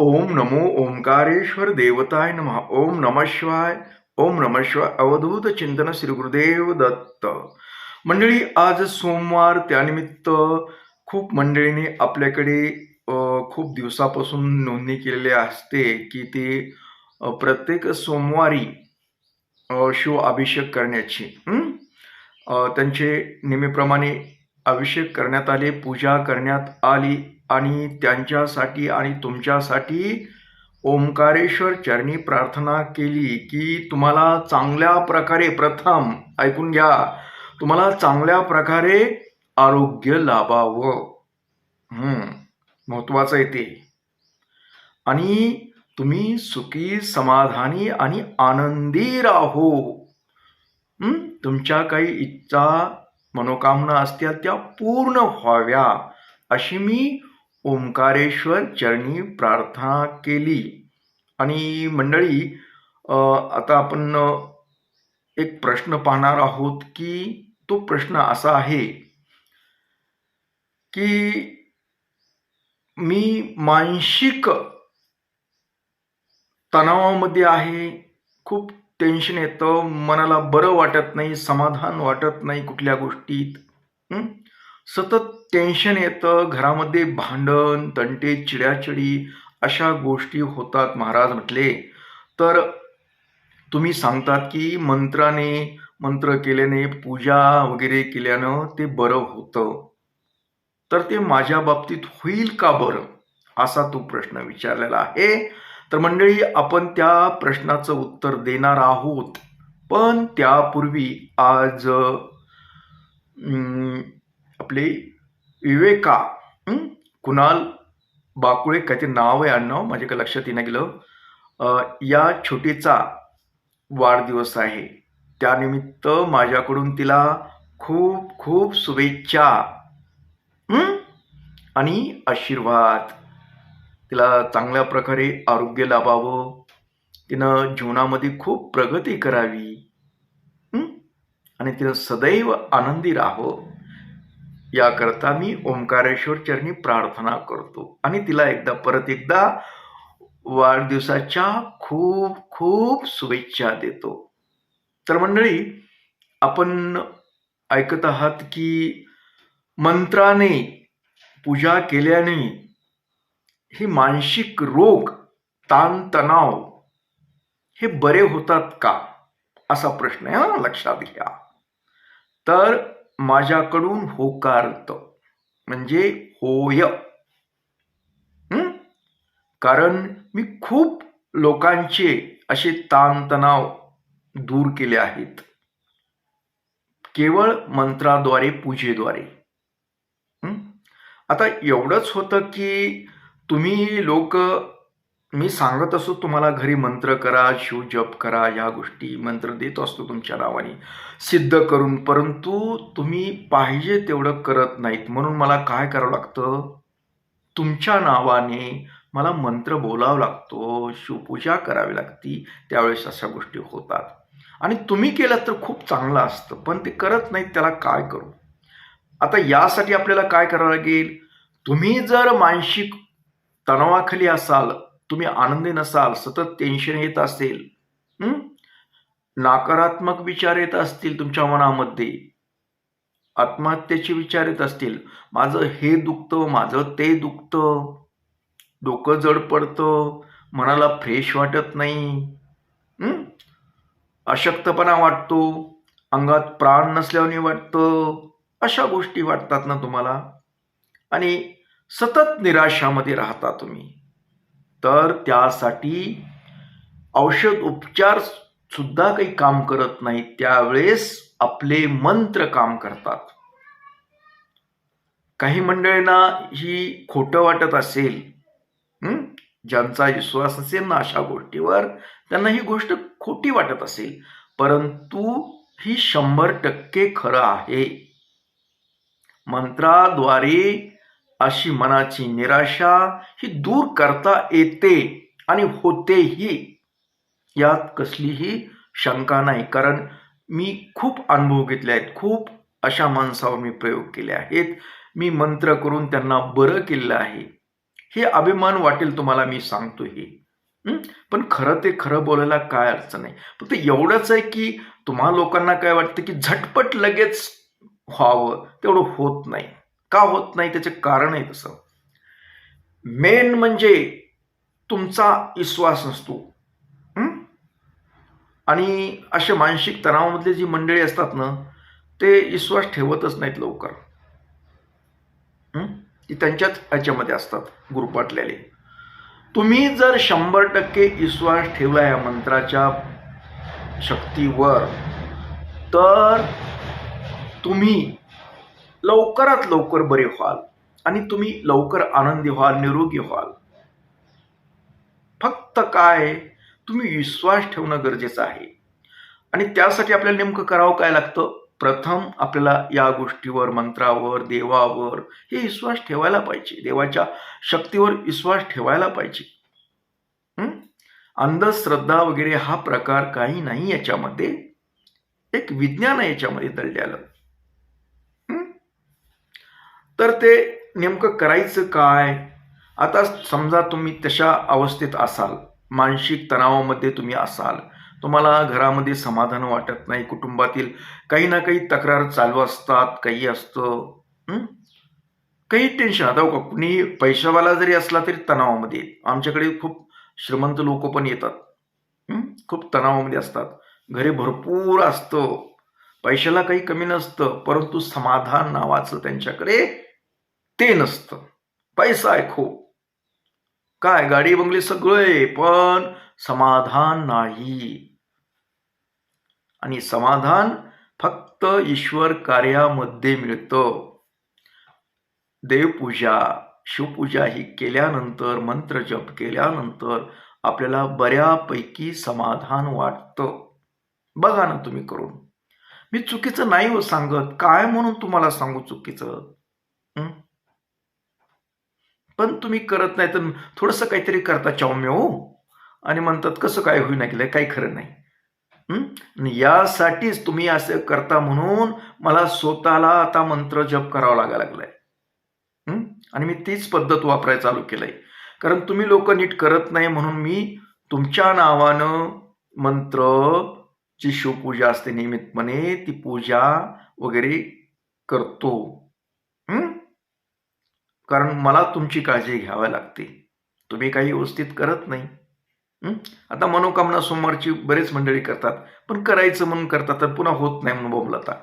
ओम नमो ओंकारेश्वर देवताय नमः। ओम नम शिवाय। ओम नम शिवाय। अवधूत चिंतन श्री गुरुदेव दत्त। मंडळी आज सोमवार त्यानिमित्त खूप मंडळींनी आपल्याकडे खूप दिवसापासून नोंदणी केलेली असते की ते प्रत्येक सोमवारी शिव अभिषेक करण्याची त्यांचे नेहमीप्रमाणे अभिषेक करण्यात आले पूजा करण्यात आली आणि त्यांच्यासाठी आणि तुमच्यासाठी ओंकारेश्वर चरणी प्रार्थना केली की तुम्हाला चांगल्या प्रकारे प्रथम ऐकून घ्या तुम्हाला चांगल्या प्रकारे आरोग्य लाभावं. महत्वाचं आहे ते. आणि तुम्ही सुखी समाधानी आणि आनंदी राहो. तुमच्या काही इच्छा मनोकामना असत्या त्या पूर्ण व्हाव्या अशी मी ओंकारेश्वर चरणी प्रार्थना केली. आणि मंडळी आता आपण एक प्रश्न पाहणार आहोत की तो प्रश्न असा आहे की मी मानसिक तणावामध्ये आहे खूप टेन्शन येतं मनाला बरं वाटत नाही समाधान वाटत नाही कुठल्या गोष्टीत. सतत टेन्शन येतं घरामध्ये भांडण तंटे चिड्याचिडी अशा गोष्टी होतात महाराज म्हटले. तर तुम्ही सांगतात की मंत्राने मंत्र केल्याने पूजा वगैरे केल्यानं ते बरं होतं. तर ते माझ्या बाबतीत होईल का बरं? असा तो प्रश्न विचारलेला आहे. तर मंडळी आपण त्या प्रश्नाचं उत्तर देणार आहोत. पण त्यापूर्वी आज आपले विवेका कुणाल बाकुळे काहीतरी नाव आहे आडनाव माझ्या काही लक्षात येणं गेलं. या छोटीचा वाढदिवस आहे. त्यानिमित्त माझ्याकडून तिला खूप खूप शुभेच्छा. आणि आशीर्वाद. तिला चांगल्या प्रकारे आरोग्य लाभावं. तिनं जीवनामध्ये खूप प्रगती करावी. आणि तिनं सदैव आनंदी राहावं. याकरता मी ओंकारेश्वर चरणी प्रार्थना करतो. आणि तिला एकदा परत एकदा वाढदिवसाच्या खूप खूप शुभेच्छा देतो. तर मंडळी आपण ऐकत आहात की मंत्राने पूजा केल्याने हे मानसिक रोग ताणतणाव हे बरे होतात का? असा प्रश्न आहे लक्षात घ्या. तर माझ्याकडून होकार्थ म्हणजे होय. कारण मी खूप लोकांचे असे ताणतणाव दूर केले आहेत. केवळ मंत्राद्वारे पूजेद्वारे. आता एवढंच होतं की तुम्ही लोक मी सांगत असतो तुम्हाला घरी मंत्र करा शिवजप करा या गोष्टी मंत्र देत असतो तुमच्या नावाने. सिद्ध करून परंतु तुम्ही पाहिजे तेवढं करत नाहीत. म्हणून मला काय करावं लागतं? तुमच्या नावाने मला मंत्र बोलावं लागतो शिवपूजा करावी लागती त्यावेळेस अशा गोष्टी होतात. आणि तुम्ही केलं तर खूप चांगलं असतं पण ते करत नाहीत त्याला काय करू? आता यासाठी आपल्याला काय करावं लागेल? तुम्ही जर मानसिक तणावाखाली असाल तुम्ही आनंदी नसाल सतत टेन्शन येत असेल नकारात्मक विचार येत असतील तुमच्या मनामध्ये आत्महत्येचे विचार येत असतील माझं हे दुखतं माझं ते दुखतं डोकं जड पडतं मनाला फ्रेश वाटत नाही अशक्तपणा वाटतो अंगात प्राण नसल्याने वाटतं अशा गोष्टी वाटतात ना तुम्हाला? आणि सतत निराशामध्ये राहता तुम्ही. तर त्यासाठी औषध उपचार सुद्धा काही काम करत नाही त्यावेळेस आपले मंत्र काम करतात. काही मंडळींना ही खोटं वाटत असेल ज्यांचा विश्वास असेल ना अशा गोष्टीवर त्यांना ही गोष्ट खोटी वाटत असेल. परंतु ही शंभर टक्के खरं आहे. मंत्राद्वारे अशी मनाची निराशा ही दूर करता येते आणि होतेही. यात कसलीही शंका नाही कारण मी खूप अनुभव घेतले आहेत. खूप अशा माणसावर मी प्रयोग केले आहेत. मी मंत्र करून त्यांना बरं केलेलं आहे. हे अभिमान वाटेल तुम्हाला मी सांगतो हे? पण खरं ते खरं बोलायला काय अडचण नाही फक्त एवढंच आहे की तुम्हा लोकांना काय वाटतं की झटपट लगेच व्हावं. तेवढं होत नाही. का होत नाही त्याचे कारण आहे तसं. मेन म्हणजे तुमचा विश्वास नसतो. आणि असे मानसिक तणावामधले जी मंडळी असतात ना ते विश्वास ठेवतच नाहीत लवकर. ती त्यांच्याच ह्याच्यामध्ये असतात गुरुपाटलेले तुम्ही जर शंभर टक्के विश्वास ठेवला या मंत्राच्या शक्तीवर तर तुम्ही लवकरात लवकर बरे व्हाल आणि तुम्ही लवकर आनंदी व्हाल निरोगी व्हाल. फक्त काय तुम्ही विश्वास ठेवणं गरजेचं आहे. आणि त्यासाठी आपल्याला नेमकं करावं काय लागतं? प्रथम आपल्याला या गोष्टीवर मंत्रावर देवावर हे विश्वास ठेवायला पाहिजे. देवाच्या शक्तीवर विश्वास ठेवायला पाहिजे. अंधश्रद्धा वगैरे हा प्रकार काही नाही याच्यामध्ये. एक विज्ञान आहे याच्यामध्ये दडलेलं. तर ते नेमकं करायचं काय? आता समजा तुम्ही तशा अवस्थेत असाल मानसिक तणावामध्ये तुम्ही असाल तुम्हाला घरामध्ये समाधान वाटत नाही कुटुंबातील काही ना काही तक्रार चालू असतात काही असतं काही टेन्शन आता बघा, कुणी पैशावाला जरी असला तरी तणावामध्ये. आमच्याकडे खूप श्रीमंत लोक पण येतात खूप तणावामध्ये असतात. घरी भरपूर असतं. पैशाला काही कमी नसतं परंतु समाधान नावाचं त्यांच्याकडे ते नसतं. पैसा आहे खूप. काय गाडी बंगले सगळे पण समाधान नाही. आणि समाधान फक्त ईश्वर कार्यामध्ये मिळतं. देवपूजा शिवपूजा ही केल्यानंतर मंत्र जप केल्यानंतर आपल्याला बऱ्यापैकी समाधान वाटतं. बघा ना तुम्ही करून. मी चुकीचं नाही हो सांगत. काय म्हणून तुम्हाला सांगू चुकीचं? पण तुम्ही करत नाही तर थोडंसं काहीतरी करता चौम्य हो आणि म्हणतात कसं काय होईना केलं काही खरं नाही. यासाठीच तुम्ही असं करता म्हणून मला स्वतःला आता मंत्र जप करावा लागायला लागलाय. आणि मी तीच पद्धत वापरायला चालू केलंय. कारण तुम्ही लोक नीट करत नाही म्हणून मी तुमच्या नावानं मंत्र जी शिवपूजा असते नियमितपणे ती पूजा वगैरे करतो. कारण मला तुमची काळजी घ्यावी लागते. तुम्ही काही व्यवस्थित करत नाही. आता मनोकामना सोमवारची बरेच मंडळी करतात पण करायचं म्हणून करतात तर पुन्हा होत नाही म्हणून बोंबलता.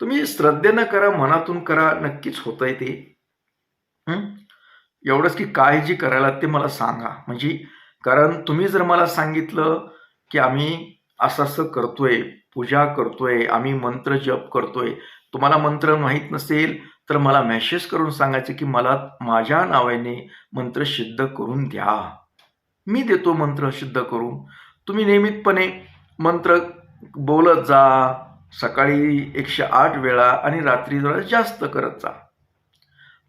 तुम्ही श्रद्धेनं करा मनातून करा नक्कीच होत आहे ते एवढंच की काळजी करायला ते मला सांगा. म्हणजे कारण तुम्ही जर मला सांगितलं की आम्ही असं असं करतोय पूजा करतोय आम्ही मंत्र जप करतोय तुम्हाला मंत्र माहीत नसेल तर मला मेसेज करून सांगायचं की मला माझ्या नावाने मंत्र सिद्ध करून द्या. मी देतो मंत्र सिद्ध करून. तुम्ही नियमितपणे मंत्र बोलत जा. सकाळी एकशे आठ वेळा आणि रात्री जरा जास्त करत जा.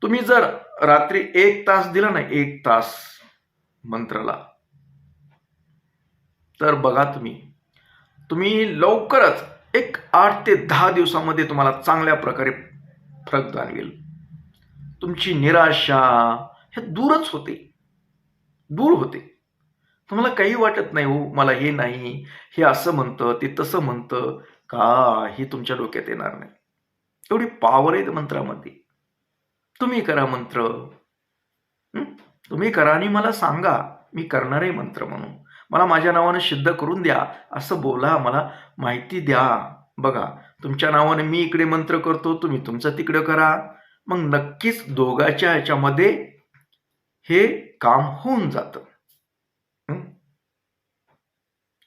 तुम्ही जर रात्री एक तास दिला ना एक तास मंत्राला तर बघा तुम्ही. तुम्ही लवकरच आठ ते दहा दिवसामध्ये तुम्हाला चांगल्या प्रकारे फरक जाणवेल. तुमची निराशा हे दूरच होते. दूर होते. तुम्हाला काही वाटत नाही हो मला हे नाही हे असं म्हणतं ते तसं म्हणतं का हे तुमच्या डोक्यात येणार नाही. एवढी पॉवर आहे मंत्रामध्ये. तुम्ही करा मंत्र. तुम्ही करा आणि मला सांगा. मी करणार आहे मंत्र म्हणून. मला माझ्या नावानं सिद्ध करून द्या. असं बोला मला माहिती द्या. बघा तुमच्या नावाने मी इकडे मंत्र करतो तुम्ही तुमचं तिकडं करा. मग नक्कीच दोघाच्या ह्याच्यामध्ये हे काम होऊन जातं.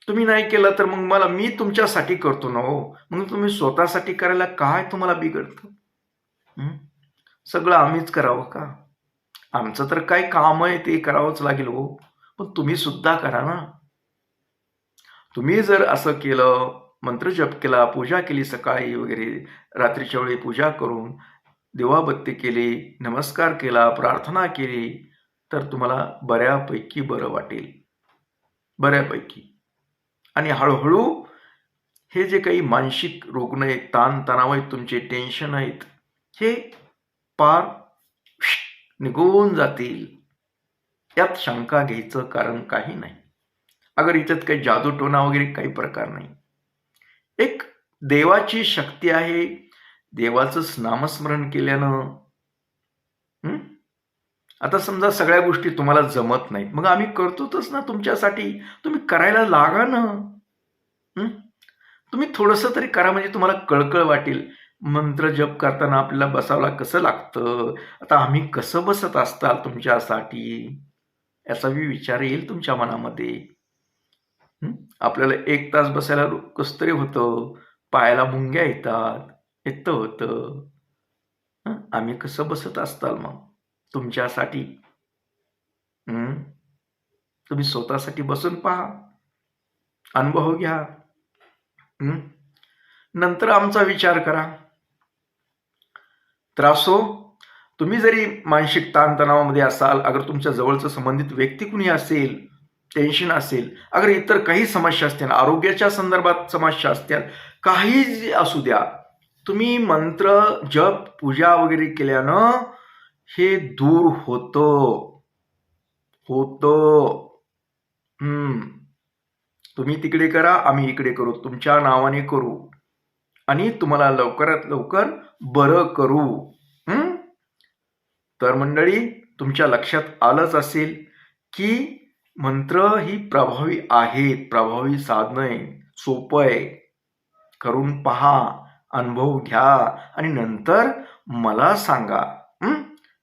तुम्ही नाही केलं तर मग मला मी तुमच्यासाठी करतो ना हो? मग तुम्ही स्वतःसाठी करायला काय तुम्हाला बिघडतं? सगळं आम्हीच करावं का? आमचं तर काय काम आहे ते करावंच लागेल हो. पण तुम्ही सुद्धा करा ना. तुम्ही जर असं केलं मंत्रजप केला पूजा केली सकाळी वगैरे रात्रीच्या वेळी पूजा करून दिवाबत्ती केली नमस्कार केला प्रार्थना केली तर तुम्हाला बऱ्यापैकी बरं वाटेल. बऱ्यापैकी. आणि हळूहळू हे जे काही मानसिक रुग्ण आहेत ताणतणाव आहेत तुमचे टेन्शन आहेत हे पार निघून जातील. यात शंका घ्यायचं कारण काही नाही. अगर याच्यात काही जादूटोना वगैरे काही प्रकार नाही. एक देवाची शक्ती आहे. देवाचं नामस्मरण केल्यानं आता समजा सगळ्या गोष्टी तुम्हाला जमत नाहीत. मग आम्ही करतोच ना तुमच्यासाठी. तुम्ही करायला लागा ना. तुम्ही थोडंसं तरी करा म्हणजे तुम्हाला कळकळ वाटेल. मंत्र जप करताना आपल्याला बसावला कसं लागतं? आता आम्ही कसं बसत असताल तुमच्यासाठी? याचा मी विचार येईल तुमच्या मनामध्ये. आपल्याला एक तास बसायला कसं तरी होतं. पायाला मुंग्या येतात. येतं होतं. आम्ही कसं बसत असताल मग? तुमच्यासाठी. तुम्ही स्वतःसाठी बसून पहा. अनुभव घ्या. नंतर आमचा विचार करा. त्रासो तुम्ही जरी मानसिक ताणतणावामध्ये असाल अगर तुमच्या जवळचं संबंधित व्यक्ती कुणी असेल टेन्शन असेल अगर इतर काही समस्या असतील आरोग्याच्या संदर्भात समस्या असतील काही जे असू द्या. तुम्ही मंत्र जप पूजा वगैरे केल्यानं हे दूर होतं. होतं. हम्म. तुम्ही तिकडे करा आम्ही इकडे करू तुमच्या नावाने करू. आणि तुम्हाला लवकरात लवकर बरं करू. तर मंडळी तुमच्या लक्षात आलंच असेल की मंत्र ही प्रभावी आहेत प्रभावी साधनं आहे सोपं आहे. करून पहा अनुभव घ्या आणि नंतर मला सांगा.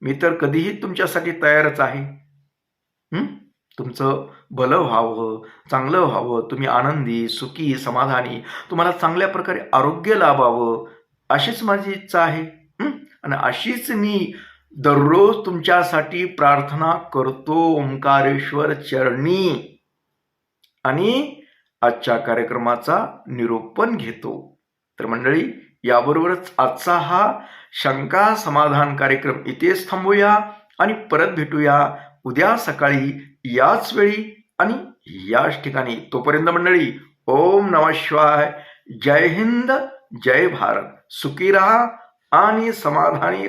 मी तर कधीही तुमच्यासाठी तयारच आहे. तुमचं भलं व्हावं चांगलं व्हावं तुम्ही आनंदी सुखी समाधानी तुम्हाला चांगल्या प्रकारे आरोग्य लाभावं अशीच माझी इच्छा आहे. आणि अशीच मी दररोज तुमच्यासाठी प्रार्थना करतो ओंकारेश्वर चरणी. आणि आजच्या कार्यक्रमाचा निरोपण घेतो. तर मंडळी याबरोबरच आजचा हा शंका समाधान कार्यक्रम इथेच थांबूया आणि परत भेटूया उद्या सकाळी याच वेळी आणि याच ठिकाणी. तोपर्यंत मंडळी ओम नमः शिवाय. जय हिंद जय भारत. सुखी राहा आणि समाधानी राहा.